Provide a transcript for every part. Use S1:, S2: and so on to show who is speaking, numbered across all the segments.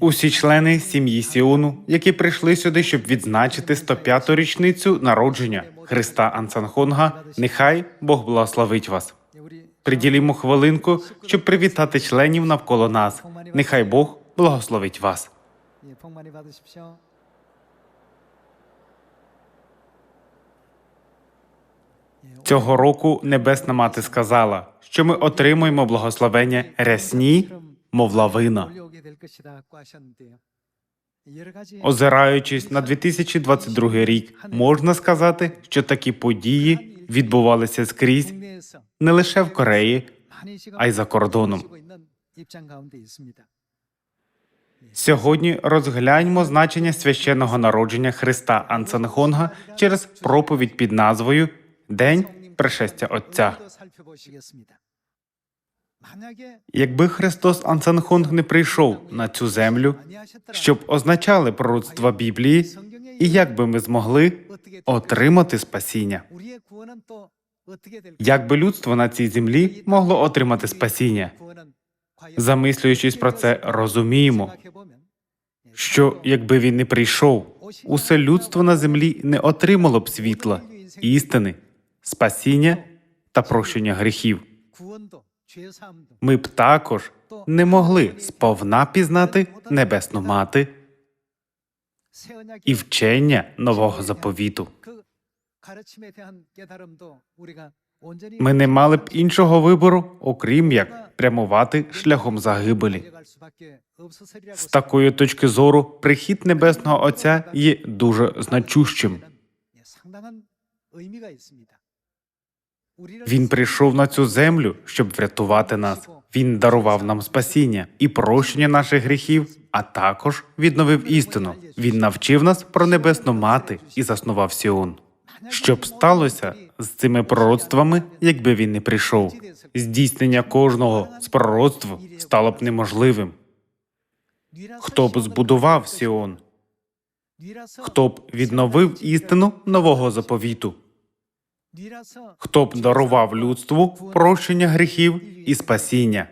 S1: Усі члени сім'ї Сіону, які прийшли сюди, щоб відзначити 105-ту річницю народження Христа Ансанхонга, нехай Бог благословить вас. Приділімо хвилинку, щоб привітати членів навколо нас. Нехай Бог благословить вас. Цього року Небесна Мати сказала, що ми отримуємо благословення рясні мов лавина. Озираючись на 2022 рік, можна сказати, що такі події відбувалися скрізь не лише в Кореї, а й за кордоном. Сьогодні розгляньмо значення священного народження Христа Ансанхонга через проповідь під назвою День пришестя Отця. Якби Христос Ансанхонг не прийшов на цю землю, щоб означали пророцтва Біблії, і як би ми змогли отримати спасіння? Як би людство на цій землі могло отримати спасіння? Замислюючись про це, розуміємо, що якби він не прийшов, усе людство на землі не отримало б світла, істини, спасіння та прощення гріхів. Ми б також не могли сповна пізнати небесну мати і вчення нового заповіту. Ми не мали б іншого вибору, окрім як прямувати шляхом загибелі. З такої точки зору прихід небесного отця є дуже значущим. Він прийшов на цю землю, щоб врятувати нас. Він дарував нам спасіння і прощення наших гріхів, а також відновив істину. Він навчив нас про небесну мати і заснував Сіон. Що б сталося з цими пророцтвами, якби він не прийшов? Здійснення кожного з пророцтв стало б неможливим. Хто б збудував Сіон? Хто б відновив істину нового заповіту? Хто б дарував людству прощення гріхів і спасіння?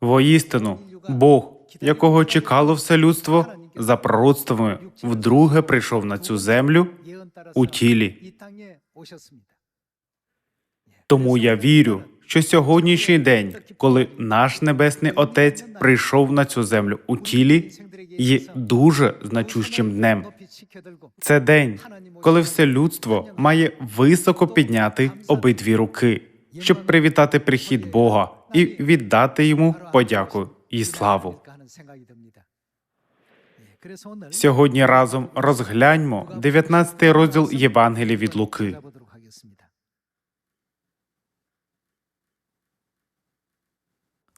S1: Воістину, Бог, якого чекало все людство, за пророцтвами вдруге прийшов на цю землю у тілі. Тому я вірю що сьогоднішній день, коли наш небесний Отець прийшов на цю землю у тілі, є дуже значущим днем. Це день, коли все людство має високо підняти обидві руки, щоб привітати прихід Бога і віддати йому подяку і славу. Сьогодні разом розгляньмо 19 розділ Євангелія від Луки.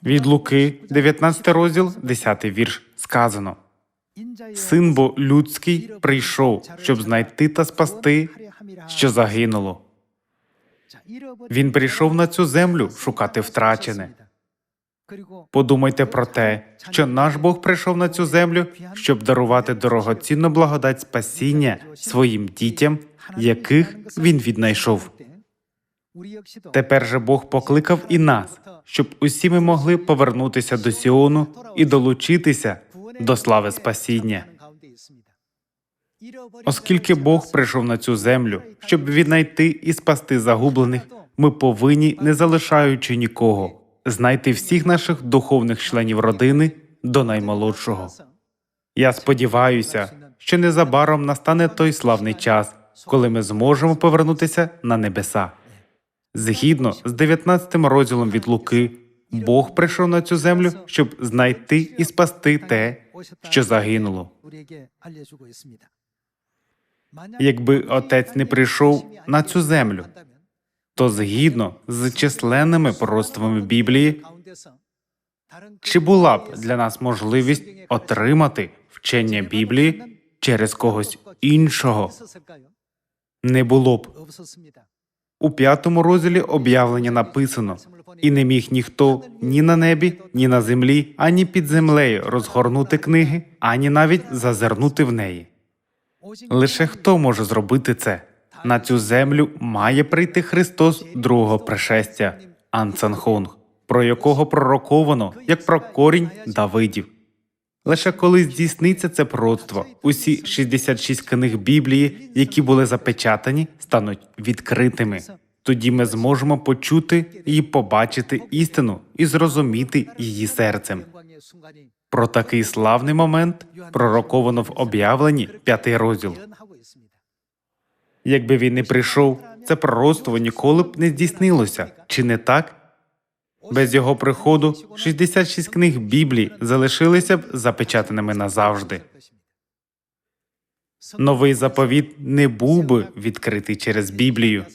S1: Від Луки, 19 розділ, 10 вірш, сказано: Син бо людський прийшов, щоб знайти та спасти, що загинуло. Він прийшов на цю землю шукати втрачене. Подумайте про те, що наш Бог прийшов на цю землю, щоб дарувати дорогоцінну благодать спасіння своїм дітям, яких він віднайшов. Тепер же Бог покликав і нас, щоб усі ми могли повернутися до Сіону і долучитися до слави спасіння. Оскільки Бог прийшов на цю землю, щоб віднайти і спасти загублених, ми повинні, не залишаючи нікого, знайти всіх наших духовних членів родини до наймолодшого. Я сподіваюся, що незабаром настане той славний час, коли ми зможемо повернутися на небеса. Згідно з 19 розділом від Луки, Бог прийшов на цю землю, щоб знайти і спасти те, що загинуло. Якби отець не прийшов на цю землю, то згідно з численними пророцтвами Біблії, чи була б для нас можливість отримати вчення Біблії через когось іншого? Не було б. У п'ятому розділі об'явлення написано: і не міг ніхто ні на небі, ні на землі, ані під землею розгорнути книги, ані навіть зазирнути в неї. Лише хто може зробити це? На цю землю має прийти Христос другого пришестя Ансанхонг. про якого пророковано, як про корінь Давидів. Лише коли здійсниться це пророцтво, усі 66 книг Біблії, які були запечатані, стануть відкритими. Тоді ми зможемо почути і побачити істину і зрозуміти її серцем. Про такий славний момент пророковано в об'явленні п'ятий розділ. Якби він не прийшов, це пророцтво ніколи б не здійснилося, чи не так? Без його приходу 66 книг Біблії залишилися б запечатаними назавжди. Новий заповіт не був би відкритий через Біблію.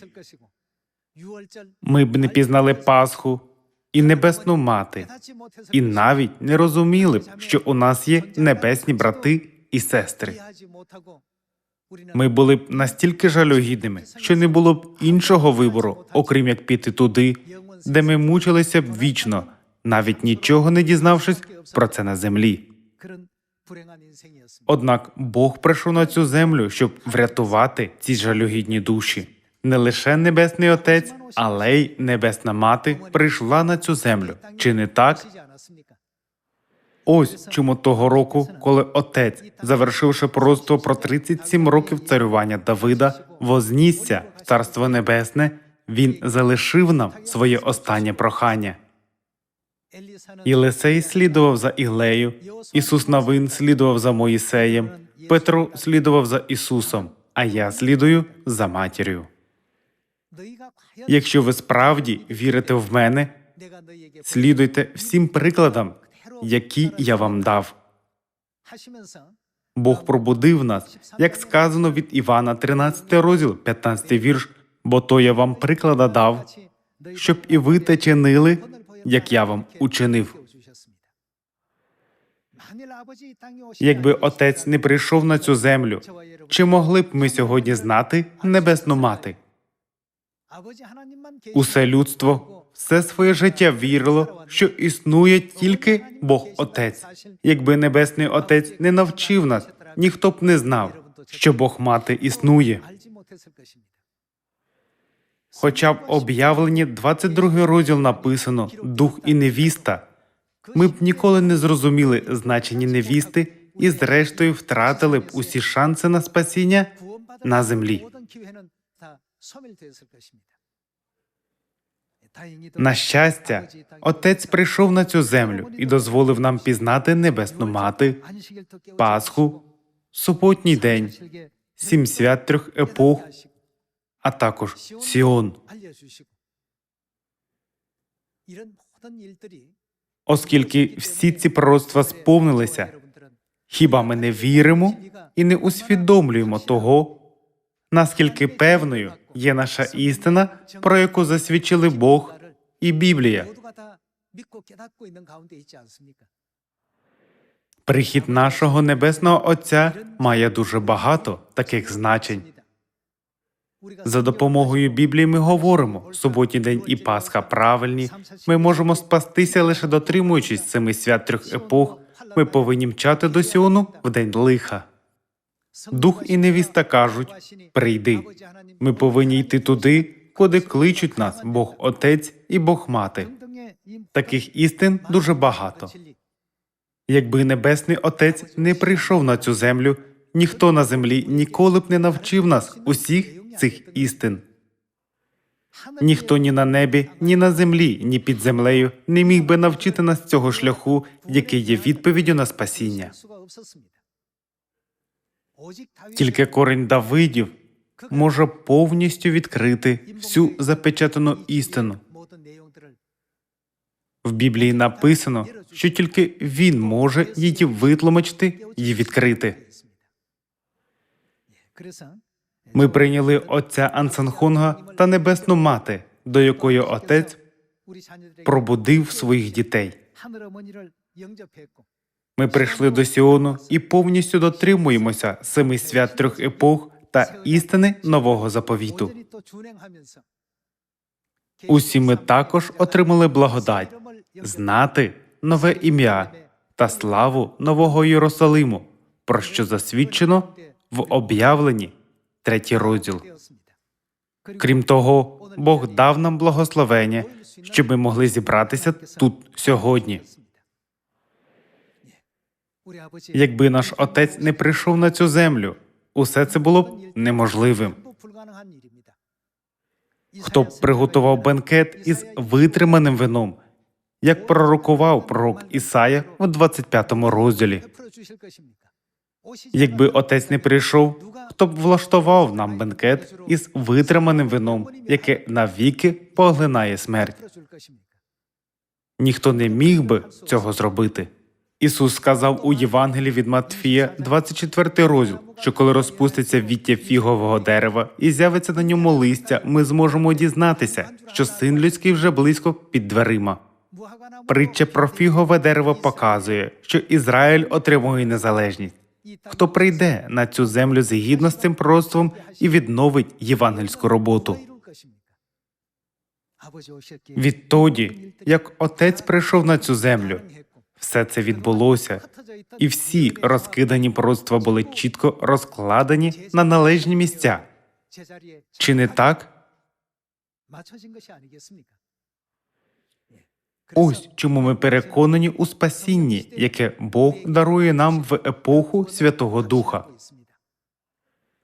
S1: Ми б не пізнали Пасху і Небесну Мати, і навіть не розуміли б, що у нас є небесні брати і сестри. Ми були б настільки жалюгідними, що не було б іншого вибору, окрім як піти туди, де ми мучилися б вічно, навіть нічого не дізнавшись про це на землі. Однак Бог прийшов на цю землю, щоб врятувати ці жалюгідні душі. Не лише Небесний Отець, але й Небесна Мати прийшла на цю землю. Чи не так? Ось чому того року, коли отець, завершивши пророцтво про 37 років царювання Давида, вознісся в Царство Небесне, він залишив нам своє останнє прохання. Єлисей слідував за Іглею, Ісус Навин слідував за Моїсеєм, Петро слідував за Ісусом, а я слідую за матір'ю. Якщо ви справді вірите в мене, слідуйте всім прикладам, які я вам дав. Бог пробудив нас, як сказано від Івана, 13 розділ, 15 вірш, бо то я вам приклада дав, щоб і ви те чинили, як я вам учинив. Якби отець не прийшов на цю землю, чи могли б ми сьогодні знати небесну мати? Усе людство все своє життя вірило, що існує тільки Бог Отець. Якби Небесний Отець не навчив нас, ніхто б не знав, що Бог мати існує. Хоча в об'явленні 22 розділ написано Дух і невіста, ми б ніколи не зрозуміли значення невісти і, зрештою, втратили б усі шанси на спасіння на землі. На щастя, отець прийшов на цю землю і дозволив нам пізнати небесну мати, Пасху, суботній день, сім свят трьох епох, а також Сіон. Оскільки всі ці пророцтва сповнилися, хіба ми не віримо і не усвідомлюємо того, наскільки певною є наша істина, про яку засвідчили Бог і Біблія. Прихід нашого небесного Отця має дуже багато таких значень. За допомогою Біблії ми говоримо суботній день і Пасха правильні. Ми можемо спастися лише дотримуючись семи свят трьох епох. Ми повинні мчати до Сіону в день лиха. Дух і невіста кажуть: прийди. Ми повинні йти туди, куди кличуть нас Бог Отець і Бог Мати. Таких істин дуже багато. Якби Небесний Отець не прийшов на цю землю, ніхто на землі ніколи б не навчив нас усіх цих істин. Ніхто ні на небі, ні на землі, ні під землею не міг би навчити нас цього шляху, який є відповіддю на спасіння. Тільки корень Давидів може повністю відкрити всю запечатану істину. В Біблії написано, що тільки він може її витлумачити і відкрити. Ми прийняли отця Ансанхунга та небесну мати, до якої отець пробудив своїх дітей. Ми прийшли до Сіону і повністю дотримуємося семи свят трьох епох та істини нового заповіту. Усі ми також отримали благодать знати нове ім'я та славу нового Єрусалиму, про що засвідчено в об'явленні третій розділ. Крім того, Бог дав нам благословення, щоб ми могли зібратися тут сьогодні. Якби наш отець не прийшов на цю землю, усе це було б неможливим. Хто б приготував бенкет із витриманим вином, як пророкував пророк Ісая в 25 розділі. Якби отець не прийшов, хто б влаштував нам бенкет із витриманим вином, яке навіки поглинає смерть. Ніхто не міг би цього зробити. Ісус сказав у Євангелії від Матфія, 24 розділ, що коли розпуститься віття фігового дерева і з'явиться на ньому листя, ми зможемо дізнатися, що син людський вже близько під дверима. Притча про фігове дерево показує, що Ізраїль отримує незалежність. Хто прийде на цю землю згідно з цим пророцтвом і відновить євангельську роботу? Відтоді, як отець прийшов на цю землю, все це відбулося, і всі розкидані пророцтва були чітко розкладені на належні місця. Чи не так? Ось чому ми переконані у спасінні, яке Бог дарує нам в епоху Святого Духа,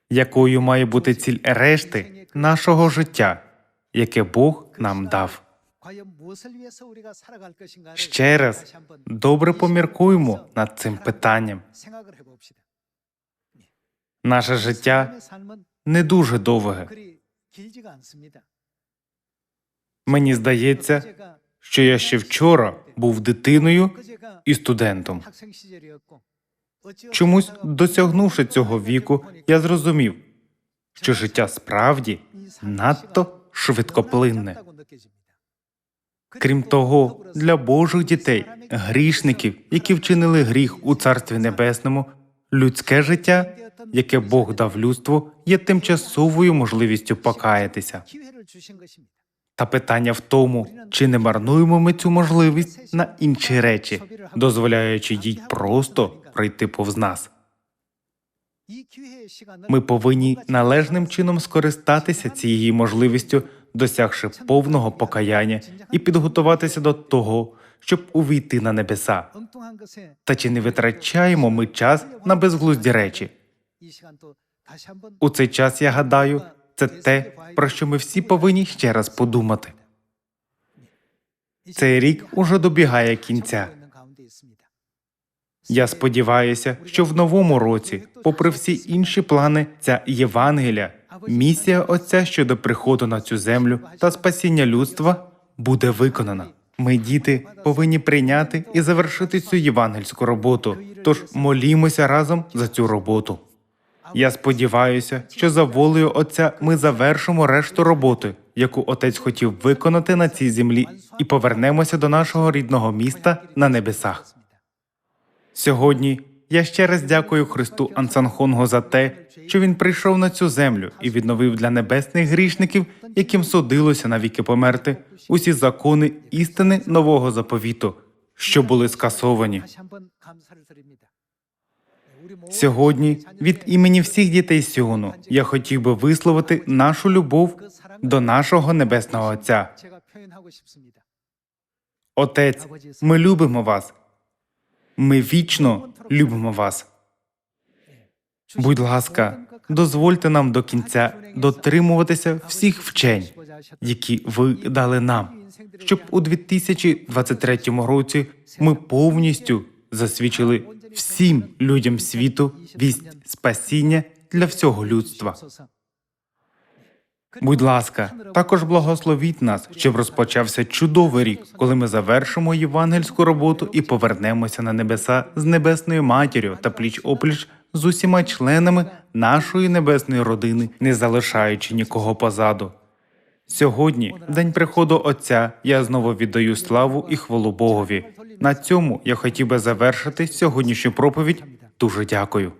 S1: якою має бути ціль решти нашого життя, яке Бог нам дав. Ще раз добре поміркуємо над цим питанням. Наше життя не дуже довге. Мені здається, що я ще вчора був дитиною і студентом. Чомусь, досягнувши цього віку, я зрозумів, що життя справді надто швидкоплинне. Крім того, для Божих дітей, грішників, які вчинили гріх у Царстві Небесному, людське життя, яке Бог дав людству, є тимчасовою можливістю покаятися. Та питання в тому, чи не марнуємо ми цю можливість на інші речі, дозволяючи їй просто пройти повз нас. Ми повинні належним чином скористатися цією можливістю, досягши повного покаяння і підготуватися до того, щоб увійти на небеса. Та чи не витрачаємо ми час на безглузді речі? У цей час я гадаю, це те, про що ми всі повинні ще раз подумати. Цей рік уже добігає кінця. Я сподіваюся, що в новому році, попри всі інші плани, ця Євангелія, місія Отця щодо приходу на цю землю та спасіння людства буде виконана. Ми, діти, повинні прийняти і завершити цю євангельську роботу. Тож молімося разом за цю роботу. Я сподіваюся, що за волею Отця ми завершимо решту роботи, яку отець хотів виконати на цій землі, і повернемося до нашого рідного міста на небесах. Сьогодні я ще раз дякую Христу Ансанхонгу за те, що він прийшов на цю землю і відновив для небесних грішників, яким судилося навіки померти, усі закони істини нового заповіту, що були скасовані. Сьогодні від імені всіх дітей Сіону я хотів би висловити нашу любов до нашого небесного Отця. Отець, ми любимо вас. Ми вічно любимо вас. Будь ласка, дозвольте нам до кінця дотримуватися всіх вчень, які ви дали нам, щоб у 2023 році ми повністю засвідчили всім людям світу вість спасіння для всього людства. Будь ласка, також благословіть нас, щоб розпочався чудовий рік, коли ми завершимо євангельську роботу і повернемося на небеса з небесною матір'ю та пліч опліч з усіма членами нашої небесної родини, не залишаючи нікого позаду. Сьогодні, день приходу Отця, я знову віддаю славу і хвалу Богові. На цьому я хотів би завершити сьогоднішню проповідь. Дуже дякую.